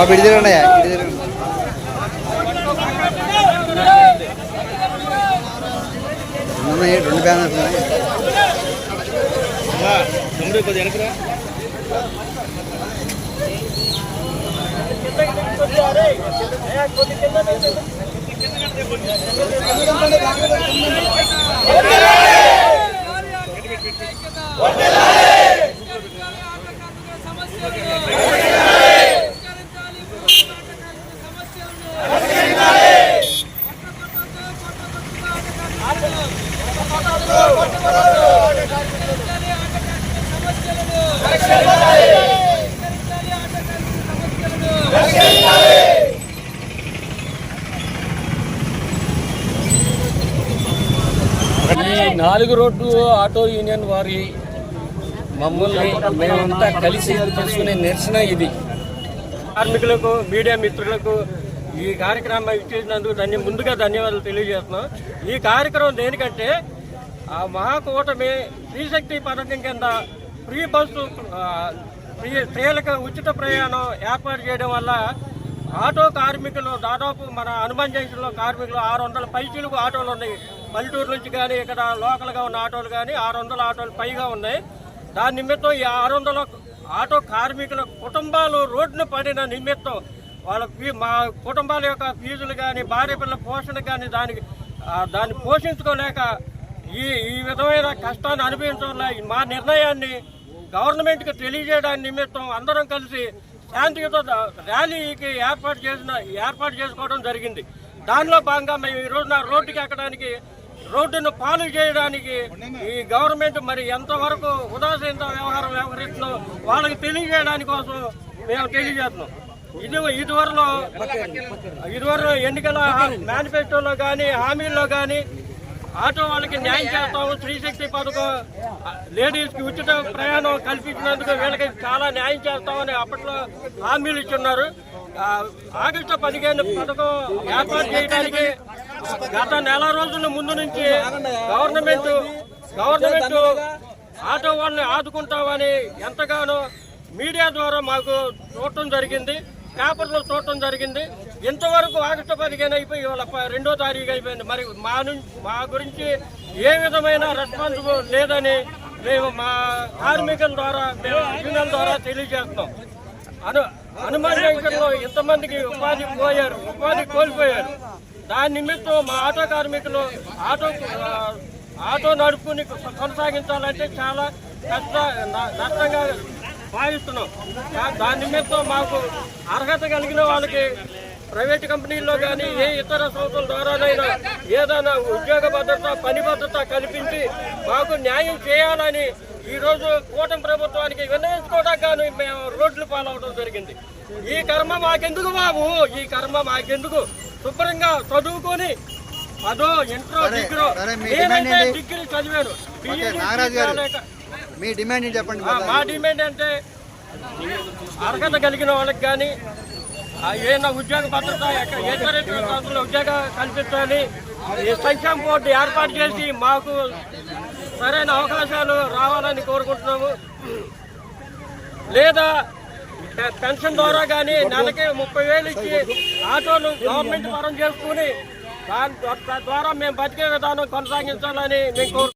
ಬಿಡಿದಿರೋಣ ಬಿಡಿದಿರೋಣ ఉన్నాయి, రెండు బ్యానర్స్ ఉన్నాయి. ఈ నాలుగు రోడ్డు ఆటో యూనియన్ వారి మమ్మల్ని మేమంతా కలిసి చేసుకునే నిరసన ఇది. కార్మికులకు మీడియా మిత్రులకు ఈ కార్యక్రమం ఇచ్చేసినందుకు దాన్ని ముందుగా ధన్యవాదాలు తెలియజేస్తున్నాం. ఈ కార్యక్రమం దేనికంటే ఆ మహాకూటమి స్త్రీశక్తి పథకం కింద ఫ్రీ బస్సు ఫ్రీ స్త్రీలకు ఉచిత ప్రయాణం ఏర్పాటు చేయడం వల్ల ఆటో కార్మికులు దాదాపు మన హనుమాన్ జంక్షన్లో కార్మికులు ఆరు వందల పైచీలకు ఆటోలు ఉన్నాయి. పల్లెటూరు నుంచి కానీ ఇక్కడ లోకల్గా ఉన్న ఆటోలు కానీ ఆరు వందల ఆటోలు పైగా ఉన్నాయి. దాని నిమిత్తం ఈ ఆరు వందల ఆటో కార్మికుల కుటుంబాలు రోడ్డున పడిన నిమిత్తం వాళ్ళ ఫీ- మా కుటుంబాల యొక్క ఫీజులు కానీ భార్య పిల్లల పోషణ కానీ దానికి దాన్ని పోషించుకోలేక ఈ ఈ విధమైన కష్టాన్ని అనుభవించడం మా నిర్ణయాన్ని గవర్నమెంట్కి తెలియజేయడానికి నిమిత్తం అందరం కలిసి శాంతియుత ర్యాలీకి ఏర్పాటు చేసిన ఏర్పాటు చేసుకోవడం జరిగింది. దానిలో భాగంగా మేము ఈ రోజున రోడ్డుకి ఎక్కడానికి రోడ్డును పాలు చేయడానికి ఈ గవర్నమెంట్ మరి ఎంతవరకు ఉదాసీనత వ్యవహారం వ్యవహరిస్తుందో వాళ్ళకి తెలియజేయడానికి కోసం మేము తెలియజేస్తున్నాం. ఇది ఇదివరలో ఇదివరకు ఎన్నికల మేనిఫెస్టోలో కానీ హామీల్లో కానీ ఆటో వాళ్ళకి న్యాయం చేస్తాము. స్త్రీశక్తి పథకం లేడీస్కి ఉచిత ప్రయాణం కల్పించినందుకు వీళ్ళకి చాలా న్యాయం చేస్తామని అప్పట్లో హామీలు ఇచ్చున్నారు. ఆగస్టు పదిహేను పథకం ఏర్పాటు చేయడానికి గత నెల రోజుల ముందు నుంచి గవర్నమెంట్ గవర్నమెంట్ ఆటో వాళ్ళని ఆదుకుంటామని ఎంతగానో మీడియా ద్వారా మాకు చూడటం జరిగింది. పేపర్లో చూడటం జరిగింది. ఇంతవరకు ఆగస్టు పదిహేను అయిపోయి ఇవాళ రెండో తారీఖు అయిపోయింది. మరి మా మా గురించి ఏ విధమైన రెస్పాన్స్ లేదని మేము మా కార్మికుల ద్వారా మేము యూనియన్ ద్వారా తెలియజేస్తున్నాం. అను హనుమాన్ ఇంతమందికి ఉపాధి పోయారు ఉపాధి కోల్పోయారు. దాని నిమిత్తం మా ఆటో కార్మికులు ఆటో ఆటో నడుపుకుని కొనసాగించాలంటే చాలా కష్ట నష్టంగా భావిస్తున్నాం దాని నిమిత్తం మాకు అర్హత కలిగిన వాళ్ళకి ప్రైవేట్ కంపెనీల్లో కానీ ఏ ఇతర సంస్థల ద్వారానైనా ఏదైనా ఉద్యోగ భద్రత పని భద్రత కల్పించి మాకు న్యాయం చేయాలని ఈ రోజు కూటమి ప్రభుత్వానికి విన్నవించుకోవడానికి గాను మేము రోడ్లు పాలవడం జరిగింది. ఈ కర్మ మాకెందుకు బాబు? ఈ కర్మ మాకెందుకు? శుభ్రంగా చదువుకొని అదో ఇంట్రో డిగ్రీ ఏంటి? డిగ్రీ చదివాను. మీ డిమాండ్ చెప్పండి మా డిమాండ్ అంటే అర్హత కలిగిన వాళ్ళకి కానీ ఏదైనా ఉద్యోగ భద్రత ఉద్యోగ కల్పించాలి ఈ సంక్షేమ బోర్డు ఏర్పాటు చేసి మాకు సరైన అవకాశాలు రావాలని కోరుకుంటున్నాము. లేదా పెన్షన్ ద్వారా కానీ నెలకి ముప్పై వేలు ఇచ్చి ఆటోలు గవర్నమెంట్ పరం చేసుకుని దాని ద్వారా మేము బతికే విధానం కొనసాగించాలని మేము కోరు